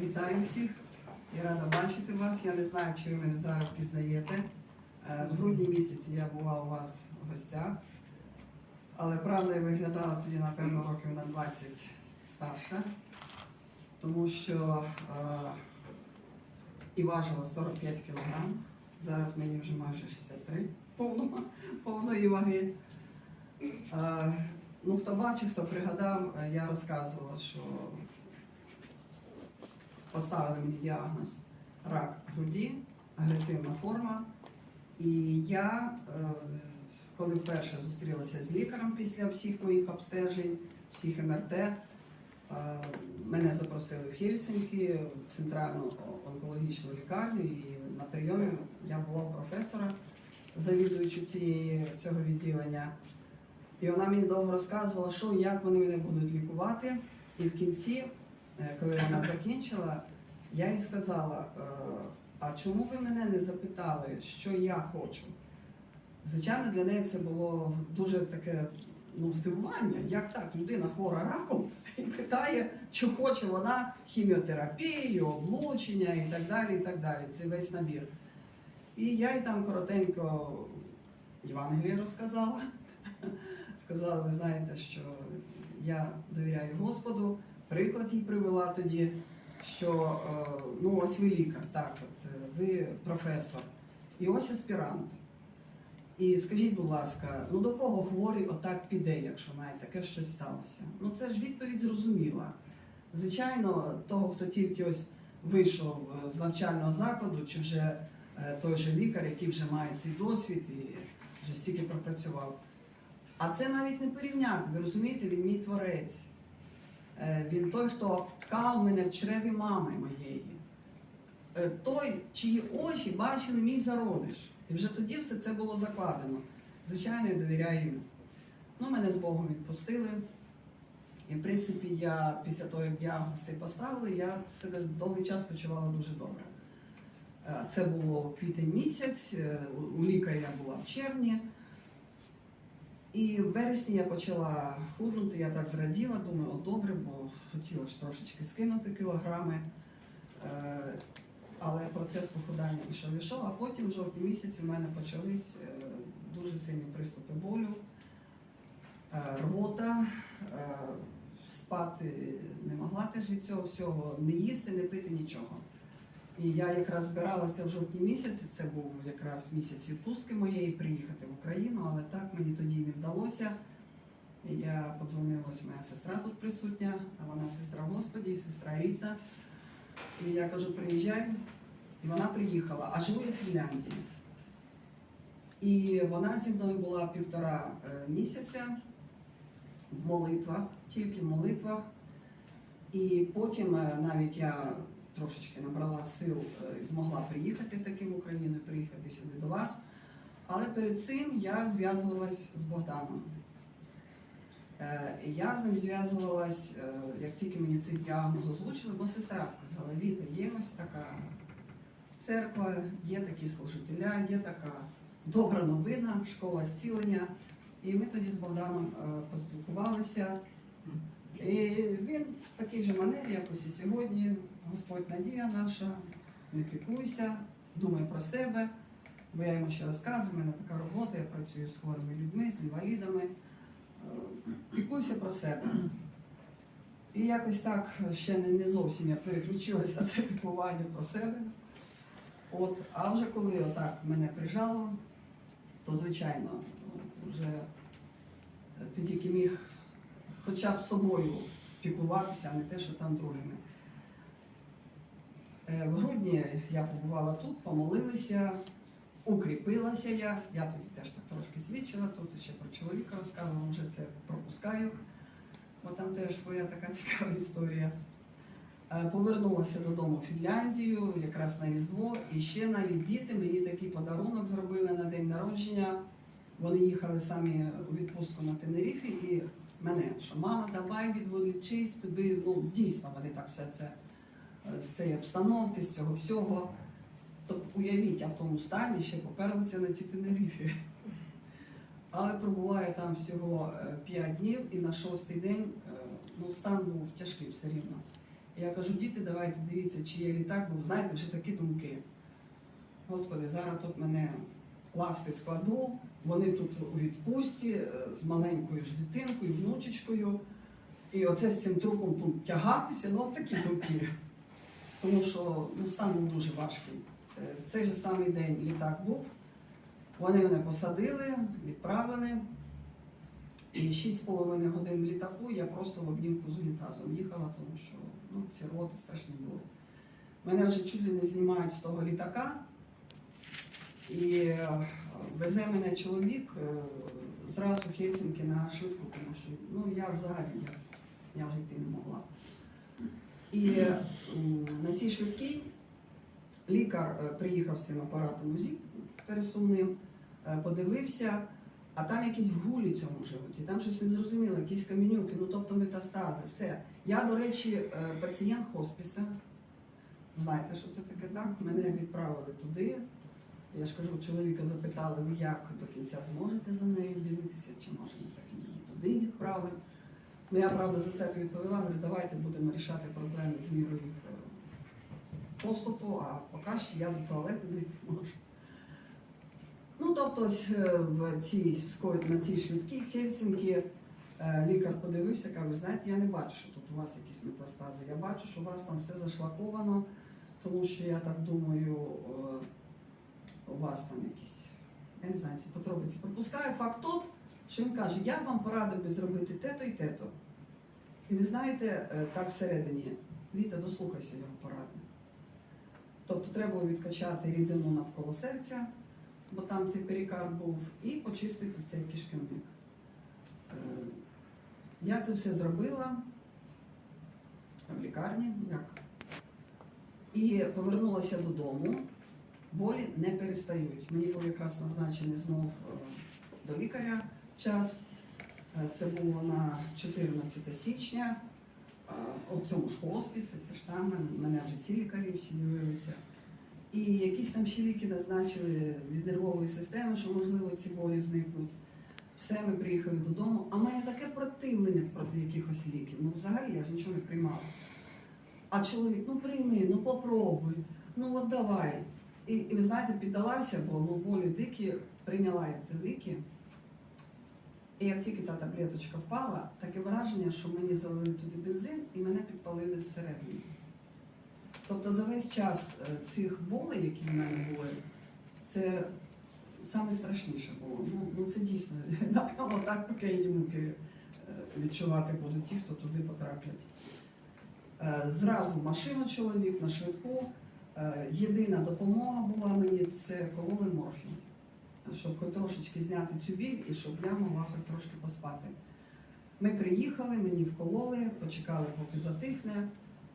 Вітаю всіх. Я рада бачити вас. Я не знаю, чи ви мене зараз впізнаєте. Е, В грудні місяці я була у вас в гостях, але правда я виглядала тоді, напевно, років на 20 старша, тому що е, і важила 45 кілограм. Зараз мені вже майже 63 повного, повної ваги. Е, ну, хто бачив, хто пригадав, е, я розказувала, що поставили мені діагноз рак груді, агресивна форма. І я, е, коли вперше зустрілася з лікарем після всіх моїх обстежень, всіх МРТ, е, мене запросили в Хельсинки, в центральну онкологічну лікарню, і на прийомі я була професора, завідуючи цієї, цього відділення. І вона мені довго розказувала, що як вони мене будуть лікувати. І в кінці, коли вона закінчила, я їй сказала, е, а чому ви мене не запитали, що я хочу? Звичайно, для неї це було дуже таке ну, здивування, як так, людина хвора раком і питає, чи хоче вона хіміотерапію, облучення і так далі. і так далі. Це весь набір. І я їй там коротенько Євангеліє розказала. Сказала, ви знаєте, що я довіряю Господу. Приклад їй привела тоді, що е, ну ось ви лікар, так, от е, ви професор, і ось аспірант. І скажіть, будь ласка, ну до кого хворий отак піде, якщо навіть таке щось сталося? Ну це ж відповідь зрозуміла. Звичайно, того, хто тільки ось вийшов е, з навчального закладу, чи вже той же лікар, який вже має цей досвід і вже стільки пропрацював. А це навіть не порівняти. Ви розумієте, він мій творець. Е, Він той, хто ткав мене в чреві мами моєї. Е, Той, чиї очі бачили мій зародиш. І вже тоді все це було закладено. Звичайно, я довіряю йому. Ну, мене з Богом відпустили. І, в принципі, я після того, як діагноз поставили, я себе довгий час почувала дуже добре. Е, Це було квітень місяць, у- лікаря була в червні. І в вересні я почала худнути, я так зраділа, думаю, о добре, бо хотіла ж трошечки скинути кілограми. Е, Але процес похудання пішов ішов, а потім в жовтні місяці в мене почались е, дуже сильні приступи болю, е, рвота, спати не могла теж від цього всього, не їсти, не пити нічого. І я якраз збиралася в жовтні місяці, це був якраз місяць відпустки моєї, приїхати в Україну, але так мені тоді не вдалося. Я подзвонила, ось моя сестра тут присутня, а вона сестра Господі, сестра Ріта. І я кажу, приїжджай. І вона приїхала, а живу я в Фінляндії. І вона зі мною була півтора е, місяця в молитвах, тільки в молитвах. І потім е, навіть я трошечки набрала сил е, і змогла приїхати таки в Україну, приїхати сюди до вас. Але перед цим я зв'язувалась з Богданом. Е, Я з ним зв'язувалась, е, як тільки мені цей діагноз озвучили, бо сестра сказала, Віта, є ось така церква, є такі служителя, є така добра новина, школа зцілення. І ми тоді з Богданом поспілкувалися. І він в такій же манері, як ось і сьогодні, Господь надія наша, не піклуйся, думай про себе. Бо я йому ще розказую, в мене така робота, я працюю з хворими людьми, з інвалідами. Е, Піклуйся про себе. І якось так ще не, зовсім я переключилася це піклування про себе. От, а вже коли отак мене прижало, то звичайно вже ти тільки міг хоча б собою піклуватися, а не те, що там другими. Е, В грудні я побувала тут, помолилася, укріпилася я. Я тоді теж так трошки свідчила, тут ще про чоловіка розказувала, вже це пропускаю, бо там теж своя така цікава історія. Е, Повернулася додому в Фінляндію, якраз на Різдво, і ще навіть діти мені такий подарунок зробили на день народження. Вони їхали самі у відпустку на Тенеріфі і що мама, давай відволічись, тобі ну дійсно вони так все це е, з цієї обстановки, з цього всього. Тобто уявіть, я в тому стані ще поперлася на ті Тенеріфі. Але пробула я там всього 5 днів і на шостий день е, ну, стан був тяжкий все рівно. Я кажу, діти, давайте дивіться, чи є літак, бо знаєте, вже такі думки. Господи, зараз тут мене ласти складу, вони тут у відпустці е, з маленькою ж дитинкою, внучечкою. І оце з цим трупом тут тягатися, ну такі думки. Тому що ну, стан був дуже важкий. Е, В цей же самий день літак був. Вони мене посадили, відправили. І 6,5 годин в літаку я просто в обнімку з унітазом їхала, тому що ну, ці роти страшні були. Мене вже чуть ли не знімають з того літака. І е, везе мене чоловік е, зразу Хельсінки на швидку, тому що ну, я взагалі я, я вже йти не могла. І на цій швидкій лікар е, приїхав з цим апаратом УЗІ пересувним, е, подивився, а там якісь гулі в цьому животі, там щось незрозуміло, якісь камінюки, ну тобто метастази, все. Я, до речі, е, пацієнт хоспіса. Знаєте, що це таке так? Мене відправили туди. Я ж кажу, чоловіка запитали, ви як до кінця зможете за нею дивитися, чи може ми так її туди відправити. Ну, я правда за себе відповіла, говорю, давайте будемо рішати проблеми з мірою їх е, поступу, а поки що я до туалету не можу. Ну, тобто, е, в цій на цій швидкій Хельсінкі е, лікар подивився, каже, знаєте, я не бачу, що тут у вас якісь метастази. Я бачу, що у вас там все зашлаковано, тому що я так думаю, у вас там якісь, я не знаю, ці подробиці пропускаю. Факт тот, що він каже, я вам порадив би зробити те-то і те-то. І ви знаєте, е, так всередині, Віта, дослухайся його поради. Тобто треба відкачати рідину навколо серця, бо там цей перикард був, і почистити цей кишківник. Е, Я це все зробила в лікарні, як. І повернулася додому. Болі не перестають. Мені був якраз назначений знов е, до лікаря час. Е, Це було на 14 січня. Е, У цьому ж хоспісі, це ж там, мене вже ці лікарі всі дивилися. І якісь там ще ліки назначили від нервової системи, що можливо ці болі зникнуть. Все, ми приїхали додому, а в мене таке противлення проти якихось ліків. Ну, взагалі я ж нічого не приймала. А чоловік, ну прийми, ну попробуй, ну от давай. І, і ви знаєте, піддалася, бо ну, болі дикі, прийняла я ті ліки. І як тільки та таблеточка впала, таке враження, що мені залили туди бензин і мене підпалили зсередини. Тобто за весь час е, цих болей, які в мене були, це саме страшніше було. Ну, ну це дійсно, напевно, так пекельні муки е, відчувати будуть ті, хто туди потраплять. Е, Зразу в машину чоловік на швидку. Е, Єдина допомога була мені це кололи морфій, щоб хоч трошечки зняти цю біль і щоб я могла хоч трошки поспати. Ми приїхали, мені вкололи, почекали, поки затихне.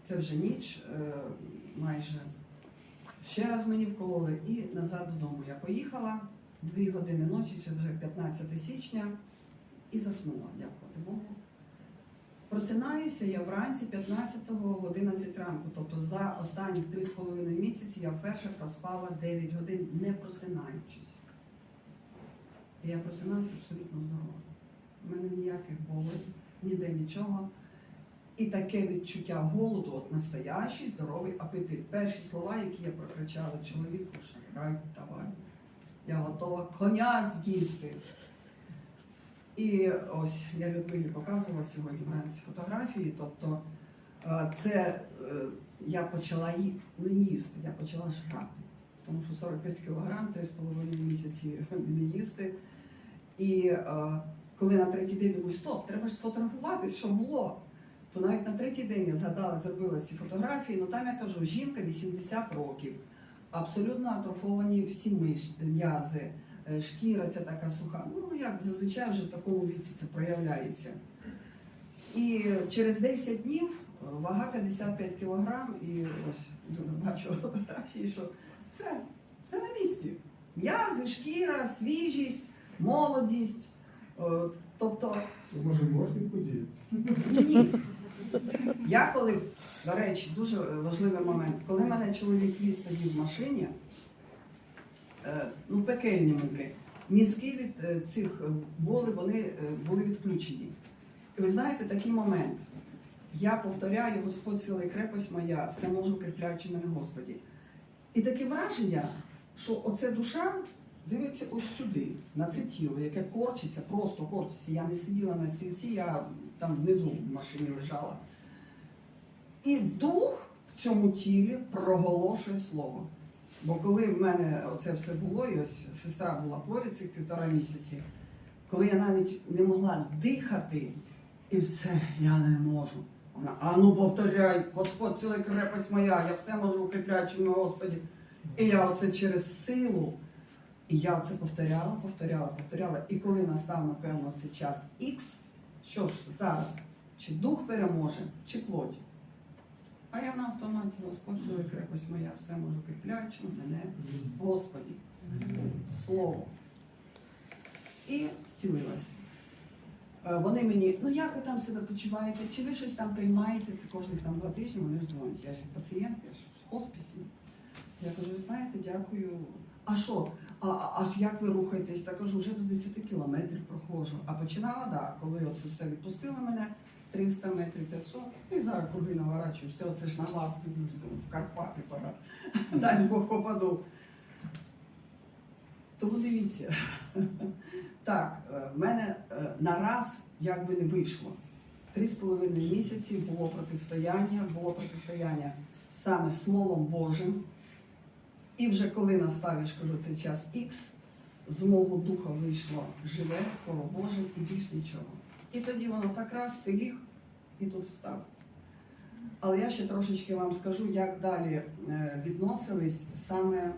Це вже ніч, е, майже. Ще раз мені вкололи і назад додому. Я поїхала дві години ночі, це вже 15 січня, і заснула, дякувати Богу. Просинаюся я вранці 15-го в 11 ранку. Тобто за останніх 3,5 місяці я вперше проспала 9 годин, не просинаючись. Я просинаюся абсолютно здорова. У мене ніяких болей, ніде нічого. І таке відчуття голоду, от настоящий здоровий апетит. Перші слова, які я прокричала чоловіку, що «Рай, давай, я готова коня з'їсти. І ось я Людмилі показувала сьогодні вранці фотографії. Тобто е, це е, я почала не їсти, я почала жрати. Тому що 45 кілограм, 3,5 місяці не їсти. І е, коли на третій день думаю, стоп, треба ж сфотографувати, що було. То навіть на третій день я згадала, зробила ці фотографії. Ну там я кажу, жінка 80 років, абсолютно атрофовані всі м'язи, шкіра ця така суха. Ну як зазвичай вже в такому віці це проявляється. І через 10 днів е, вага 55 кілограм, і ось Люда бачила фотографії, що все, все на місці. М'язи, шкіра, свіжість, молодість. Е, Тобто Це може морфін подіє? ні. Я коли, до речі, дуже важливий момент, коли мене чоловік віз тоді в машині, е, ну, пекельні муки, мізки від е, цих були, вони е, були відключені. І ви знаєте, такий момент. Я повторяю, Господь сила і крепость моя, все можу укріпляючи мене Господі. І таке враження, що оце душа дивиться ось сюди, на це тіло, яке корчиться, просто корчиться. Я не сиділа на стільці, я там внизу в машині лежала. І дух в цьому тілі проголошує слово. Бо коли в мене оце все було, і ось сестра була поряд цих півтора місяці, коли я навіть не могла дихати, і все, я не можу. Вона, а ну повторяй, Господь ціла і крепость моя, я все можу укріпляючи мене, Господі. І я оце через силу, і я це повторяла, повторяла, повторяла. І коли настав, напевно, цей час Х, що ж зараз, чи дух переможе, чи плоть. А я на автоматі, Господь крепость моя, все можу укріпляючи мене, Господі. Слово. І зцілилась. Е, Вони мені, ну як ви там себе почуваєте, чи ви щось там приймаєте, це кожних там два тижні, вони ж дзвонять. Я ж пацієнт, я ж в хосписі. Я кажу, ви знаєте, дякую. А що? А, а, як ви рухаєтесь? Та кажу, вже до 10 кілометрів проходжу. А починала, да, коли оце все відпустило мене, 300 метрів 500, і зараз круги наворачую, все це ж на вас в Карпати пора. Дасть Бог попаду. Тому дивіться. Так, е, в мене е, нараз як би не вийшло. Три з половиною місяці було протистояння, було протистояння саме Словом Божим. І вже коли настав, я ж кажу, цей час Х, з мого духа вийшло живе Слово Боже і більш нічого. І тоді воно так раз, ти ліг і тут встав. Але я ще трошечки вам скажу, як далі е, відносились саме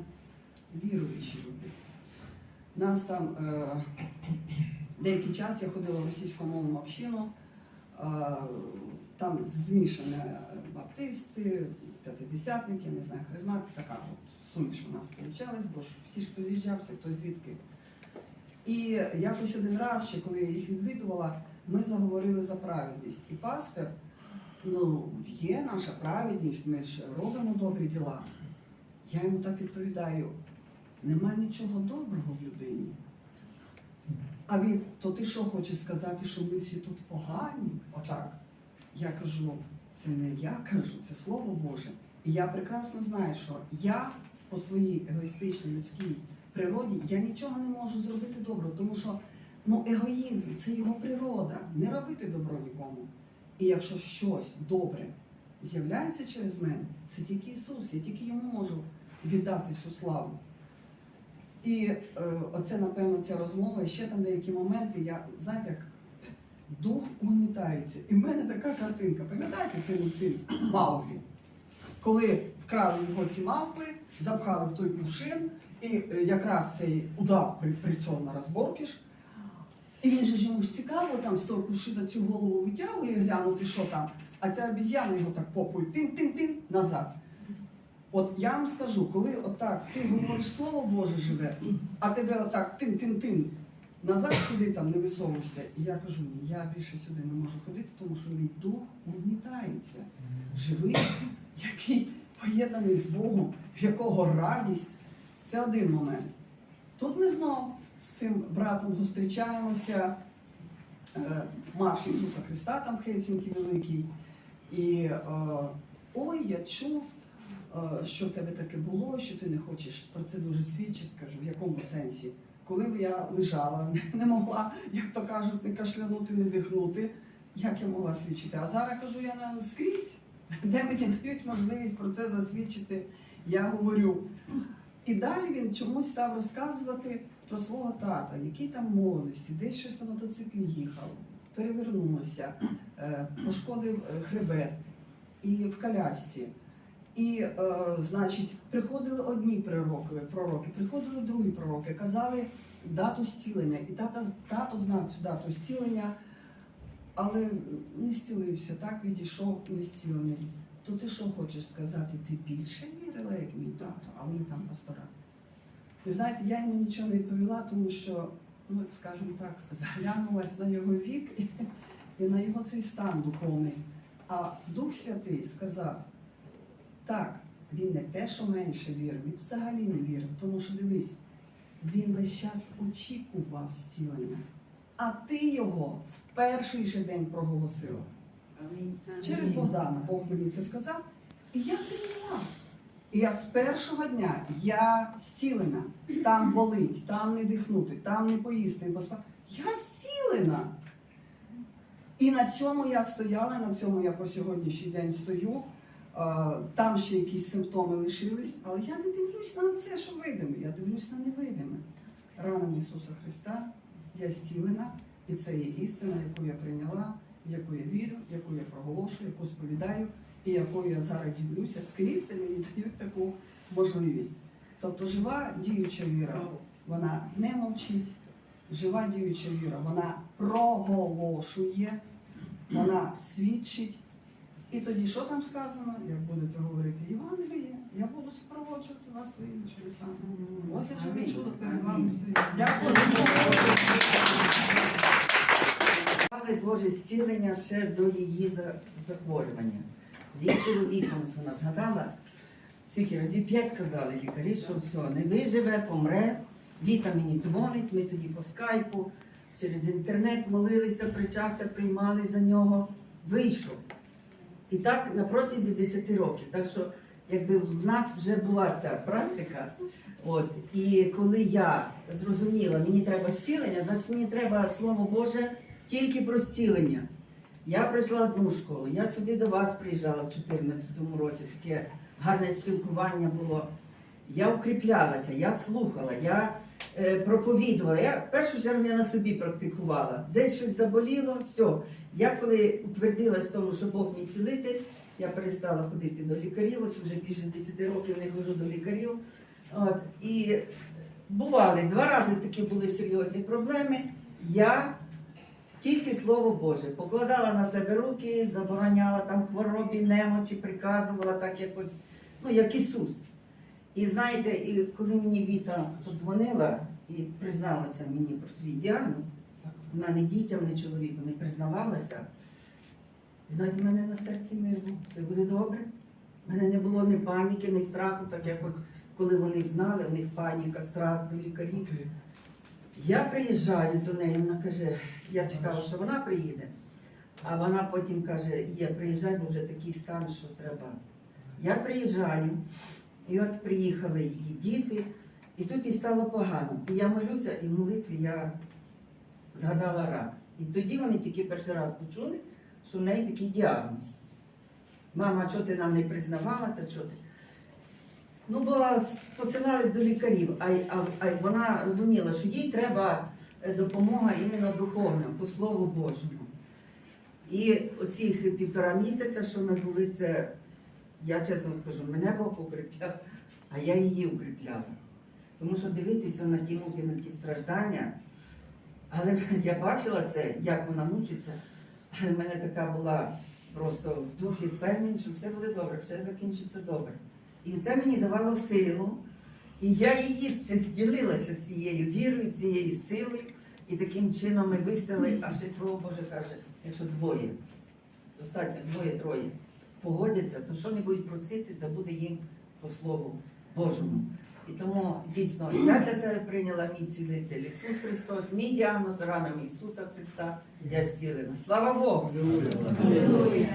віруючі люди. Нас там е, деякий час я ходила в російськомовну общину, е, там змішане баптисти, п'ятидесятники, не знаю, харизмати, така от суміш у нас получалась, бо ж всі ж поз'їжджався, хто звідки. І якось один раз, ще коли я їх відвідувала, ми заговорили за праведність. І пастор, ну, є наша праведність, ми ж робимо добрі діла. Я йому так відповідаю, нема нічого доброго в людині. А він, то ти що хочеш сказати, що ми всі тут погані? Отак. Я кажу, це не я кажу, це Слово Боже. І я прекрасно знаю, що я по своїй егоїстичній людській природі я нічого не можу зробити добро, тому що ну, егоїзм це його природа, не робити добро нікому. І якщо щось добре з'являється через мене, це тільки Ісус, я тільки йому можу віддати всю славу. І е, оце, напевно, ця розмова, і ще там деякі моменти, я, знаєте, як дух угнітається. І в мене така картинка. Пам'ятаєте цей мультфільм Мауглі? Коли вкрали його ці мавпи, запхали в той кувшин, і е, якраз цей удав при, при цьому на розборки ж. І він же ж йому ж цікаво там з того кувшина цю голову витягує глянути, що там. А ця обіз'яна його так попує тин-тин-тин назад. От я вам скажу, коли отак ти говориш слово Боже живе, а тебе отак тин-тин-тин назад сюди там не висовуйся. І я кажу, ні, я більше сюди не можу ходити, тому що мій дух угнітається. Живий, який поєднаний з Богом, в якого радість. Це один момент. Тут ми знов з цим братом зустрічаємося. Е, Марш Ісуса Христа там в Хельсінкі великий. І е, ой, я чув, е, що в тебе таке було, що ти не хочеш про це дуже свідчити. Кажу, в якому сенсі? Коли я лежала, не могла, як то кажуть, не кашлянути, не дихнути, як я могла свідчити? А зараз кажу, я на скрізь, де мені дають можливість про це засвідчити, я говорю. І далі він чомусь став розказувати про свого тата, який там молодості, десь щось на мотоциклі їхав, перевернувся, е, пошкодив е, хребет і в колясці. І, е, значить, приходили одні пророки, пророки, приходили другі пророки, казали дату зцілення. І тата, тато знав цю дату зцілення, але не зцілився, так відійшов не зцілений. То ти що хочеш сказати? Ти більше вірила, як мій тато, а вони там пастора. Ви знаєте, я йому нічого не відповіла, тому що, ну, скажімо так, заглянулась на його вік і, і на його цей стан духовний. А Дух Святий сказав, так, він не те, що менше вірив, він взагалі не вірив, тому що дивись, він весь час очікував зцілення, а ти його в перший же день проголосив. Через Богдана Бог мені це сказав, і я прийняла. І я з першого дня я зцілена. Там болить, там не дихнути, там не поїсти, не поспати. Я зцілена. І на цьому я стояла, на цьому я по сьогоднішній день стою. Там ще якісь симптоми лишились, але я не дивлюсь на це, що видиме, я дивлюсь на невидиме. Ранами Ісуса Христа я зцілена, і це є істина, яку я прийняла, яку я вірю, яку я проголошую, яку сповідаю, і якою я зараз ділюся скрізь, мені дають таку можливість. Тобто жива діюча віра, вона не мовчить, жива діюча віра, вона проголошує, вона свідчить. І тоді що там сказано? Як будете говорити Євангеліє, я буду супроводжувати вас своїми чудесами. Ось я живе чудо перед вами стоїть. Дякую. Боже зцілення ще до її захворювання. З її чоловіком вона згадала, скільки разів п'ять казали лікарі, що все, не виживе, помре. Віта мені дзвонить, ми тоді по скайпу, через інтернет молилися, причастя приймали за нього. Вийшов. І так на протязі 10 років. Так що, якби в нас вже була ця практика, от, і коли я зрозуміла, мені треба зцілення, значить мені треба Слово Боже тільки про зцілення. Я пройшла одну школу, я сюди до вас приїжджала в 2014 році, таке гарне спілкування було. Я укріплялася, я слухала, я е, проповідувала. Я в першу чергу я на собі практикувала. Десь щось заболіло, все. Я коли утвердилась в тому, що Бог мій цілитель, я перестала ходити до лікарів, ось вже більше 10 років не ходжу до лікарів. От, і бували два рази такі були серйозні проблеми. Я тільки Слово Боже покладала на себе руки, забороняла там хворобі, немочі, приказувала так якось, ну як Ісус. І знаєте, і коли мені Віта подзвонила і призналася мені про свій діагноз, вона не дітям, не чоловіку не признавалася. Знаєте, в мене на серці мирно, все буде добре. У мене не було ні паніки, ні страху, так як коли вони знали, в них паніка, страх до лікарів. Я приїжджаю до неї, вона каже, я чекала, що вона приїде, а вона потім каже, є, приїжджай, бо вже такий стан, що треба. Я приїжджаю, і от приїхали її діти, і тут їй стало погано. І я молюся, і в молитві я згадала рак. І тоді вони тільки перший раз почули, що в неї такий діагноз. Мама, чого ти нам не признавалася? Чого ти? Ну, бо посилали до лікарів, а, а, а вона розуміла, що їй треба е, допомога іменно духовна, по Слову Божому. І оці півтора місяця, що ми були, це, я чесно скажу, мене Бог укріпляв, а я її укріпляла. Тому що дивитися на ті муки, на ті страждання, але я бачила це, як вона мучиться, але в мене така була просто в духі впевненість, що все буде добре, все закінчиться добре. І це мені давало силу. І я її ділилася цією вірою, цією силою. І таким чином ми виставили, а ще слово Боже каже, якщо двоє, достатньо двоє-троє погодяться, то що не будуть просити, то буде їм по Слову Божому. І тому дійсно я для себе прийняла мій цілитель Ісус Христос, мій діагноз ранами Ісуса Христа, я зцілена. Слава Богу! Алілуя. Алілуя.